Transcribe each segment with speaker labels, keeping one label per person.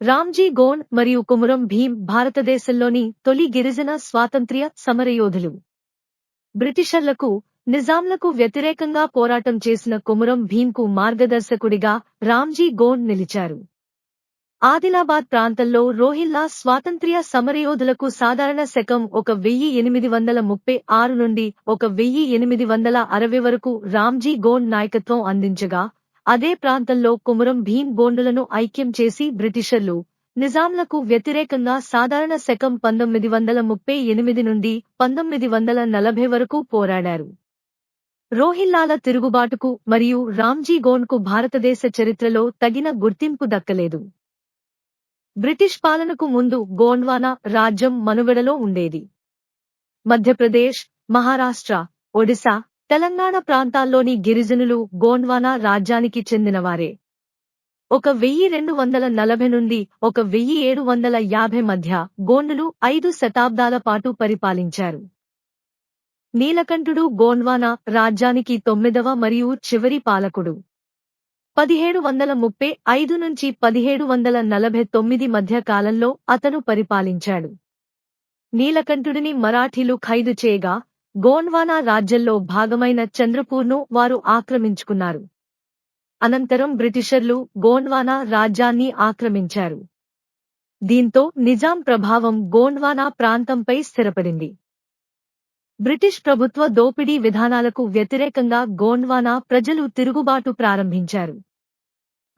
Speaker 1: రామ్జీ గోండ్ మరియు కుమురం భీం భారతదేశంలోని తొలి గిరిజన స్వాతంత్ర్య సమరయోధులు. బ్రిటిషర్లకు నిజాంలకు వ్యతిరేకంగా పోరాటం చేసిన కుమురం భీంకు మార్గదర్శకుడిగా రామ్జీ గోండ్ నిలిచారు. ఆదిలాబాద్ ప్రాంతంలో రోహిల్లా స్వాతంత్ర్య సమరయోధులకు సాధారణ శకం ఒక వెయ్యి ఎనిమిది వందల ముప్పై ఆరు నుండి ఒక వెయ్యి ఎనిమిది వందల అరవై వరకు రామ్జీ గోండ్ నాయకత్వం అందించగా అదే ప్రాంతంలో కుమురం భీం గోండులను ఐక్యం చేసి బ్రిటిషర్లు నిజాంలకు వ్యతిరేకంగా సాధారణ శకం పంతొమ్మిది వందల ముప్పై ఎనిమిది నుండి పంతొమ్మిది వందల నలభై వరకు పోరాడారు. రోహిల్లాల తిరుగుబాటుకు మరియు రామ్జీ గోండ్కు భారతదేశ చరిత్రలో తగిన గుర్తింపు దక్కలేదు. బ్రిటిష్ పాలనకు ముందు గోండ్వానా రాజ్యం మనుగడలో ఉండేది. మధ్యప్రదేశ్ మహారాష్ట్ర ఒడిశా తెలంగాణ ప్రాంతాల్లోని గిరిజనులు గోండ్వానా రాజ్యానికి చెందినవారే. ఒక వెయ్యి రెండు వందల నలభై నుండి ఒక వెయ్యి ఏడు వందల యాభై మధ్య గోండులు ఐదు శతాబ్దాల పాటు పరిపాలించారు. నీలకంఠుడు గోండ్వానా రాజ్యానికి తొమ్మిదవ మరియు చివరి పాలకుడు. పదిహేడు వందల ముప్పై ఐదు నుంచి పదిహేడు వందల నలభై తొమ్మిది మధ్య కాలంలో అతను పరిపాలించాడు. నీలకంఠుడిని మరాఠీలు ఖైదు చేయగా గోండ్వానా రాజ్యంలో భాగమైన చంద్రపూర్ను వారు ఆక్రమించుకున్నారు. అనంతరం బ్రిటిషర్లు గోండ్వానా రాజ్యాన్ని ఆక్రమించారు. దీంతో నిజాం ప్రభావం గోండ్వానా ప్రాంతంపై స్థిరపడింది. బ్రిటిష్ ప్రభుత్వ దోపిడీ విధానాలకు వ్యతిరేకంగా గోండ్వానా ప్రజలు తిరుగుబాటు ప్రారంభించారు.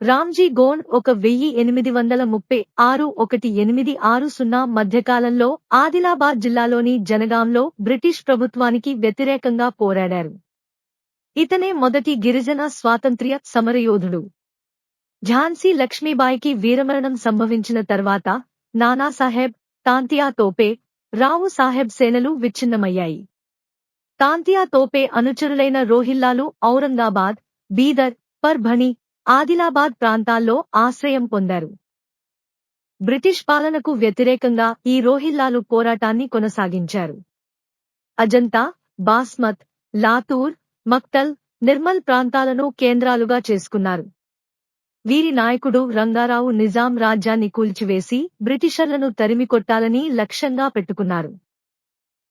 Speaker 1: రామ్జీ గోన్ ఒక వెయ్యి ఎనిమిది వందల ముప్పై ఆరు ఒకటి ఎనిమిది ఆరు సున్నా మధ్యకాలంలో ఆదిలాబాద్ జిల్లాలోని జనగాంలో బ్రిటిష్ ప్రభుత్వానికి వ్యతిరేకంగా పోరాడారు. ఇతనే మొదటి గిరిజన స్వాతంత్ర్య సమరయోధుడు. ఝాన్సీ లక్ష్మీబాయికి వీరమరణం సంభవించిన తర్వాత నానాసాహెబ్ తాంతియా తోపే రావు సాహెబ్ సేనలు విచ్ఛిన్నమయ్యాయి. తాంతియా తోపే అనుచరులైన రోహిల్లాలు ఔరంగాబాద్ బీదర్ పర్భణి ఆదిలాబాద్ ప్రాంతాల్లో ఆశ్రయం పొందారు. బ్రిటిష్ పాలనకు వ్యతిరేకంగా ఈ రోహిల్లాలు పోరాటాన్ని కొనసాగించారు. అజంతా బాస్మత్ లాతూర్ మక్తల్ నిర్మల్ ప్రాంతాలను కేంద్రాలుగా చేసుకున్నారు. వీరి నాయకుడు రంగారావు నిజాం రాజ్యాన్ని కూల్చివేసి బ్రిటిషర్లను తరిమికొట్టాలని లక్ష్యంగా పెట్టుకున్నారు.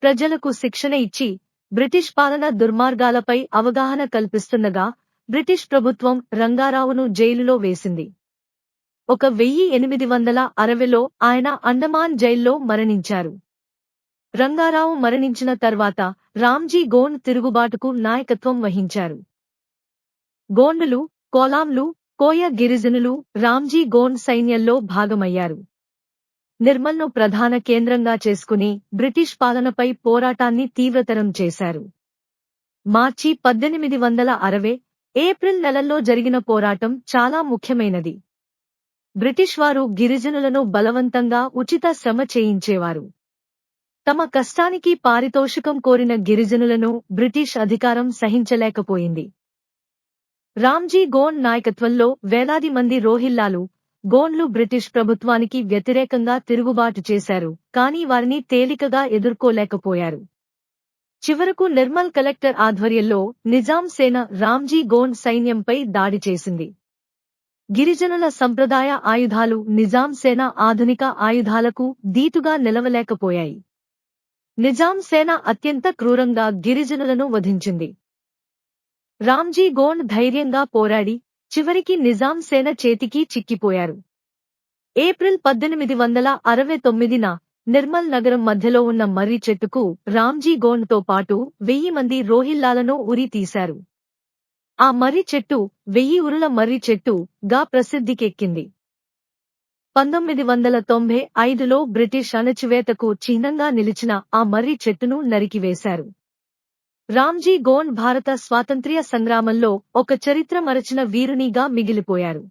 Speaker 1: ప్రజలకు శిక్షణ ఇచ్చి బ్రిటిష్ పాలన దుర్మార్గాలపై అవగాహన కల్పిస్తుండగా బ్రిటిష్ ప్రభుత్వం రంగారావును జైలులో వేసింది. ఒక వెయ్యి ఎనిమిది వందల అరవైలో ఆయన అండమాన్ జైల్లో మరణించారు. రంగారావు మరణించిన తర్వాత రామ్జీ గోండ్ తిరుగుబాటుకు నాయకత్వం వహించారు. గోండులు కోలాంలు కోయ గిరిజనులు రామ్జీ గోండ్ సైన్యంలో భాగమయ్యారు. నిర్మల్ను ప్రధాన కేంద్రంగా చేసుకుని బ్రిటిష్ పాలనపై పోరాటాన్ని తీవ్రతరం చేశారు. మార్చి పద్దెనిమిది వందల అరవై ఏప్రిల్ నెలల్లో జరిగిన పోరాటం చాలా ముఖ్యమైనది. బ్రిటిష్ వారు గిరిజనులను బలవంతంగా ఉచిత శ్రమ చేయించేవారు. తమ కష్టానికి పారితోషికం కోరిన గిరిజనులను బ్రిటిష్ అధికారం సహించలేకపోయింది. రామ్జీ గోన్ నాయకత్వంలో వేలాది మంది రోహిల్లాలు గోండ్లు బ్రిటిష్ ప్రభుత్వానికి వ్యతిరేకంగా తిరుగుబాటు చేశారు కానీ వారిని తేలికగా ఎదుర్కోలేకపోయారు. చివరకు నిర్మల్ కలెక్టర్ ఆధ్వర్యంలో నిజాం సేన రామ్జీ గోండ్ సైన్యంపై దాడి చేసింది. గిరిజనుల సంప్రదాయ ఆయుధాలు నిజాం సేన ఆధునిక ఆయుధాలకు దీటుగా నిలవలేకపోయాయి. నిజాం సేన అత్యంత క్రూరంగా గిరిజనులను వధించింది. రామ్జీ గోండ్ ధైర్యంగా పోరాడి చివరికి నిజాం సేన చేతికి చిక్కిపోయారు. ఏప్రిల్ పద్దెనిమిది వందల అరవై తొమ్మిదిన నిర్మల్ నగరం మధ్యలో ఉన్న మర్రి చెట్టుకు రామ్జీ గోండ్తో పాటు వెయ్యి మంది రోహిల్లాలను ఉరి తీశారు. ఆ మర్రి చెట్టు వెయ్యి ఉరుల మర్రి చెట్టు గా ప్రసిద్ధికెక్కింది. పంతొమ్మిది వందల తొంభై ఐదులో బ్రిటిష్ అణచివేతకు చిహ్నంగా నిలిచిన ఆ మర్రి చెట్టును నరికివేశారు. రామ్జీ గోండ్ భారత స్వాతంత్ర్య సంగ్రామంలో ఒక చరిత్ర మరచిన వీరునిగా మిగిలిపోయారు.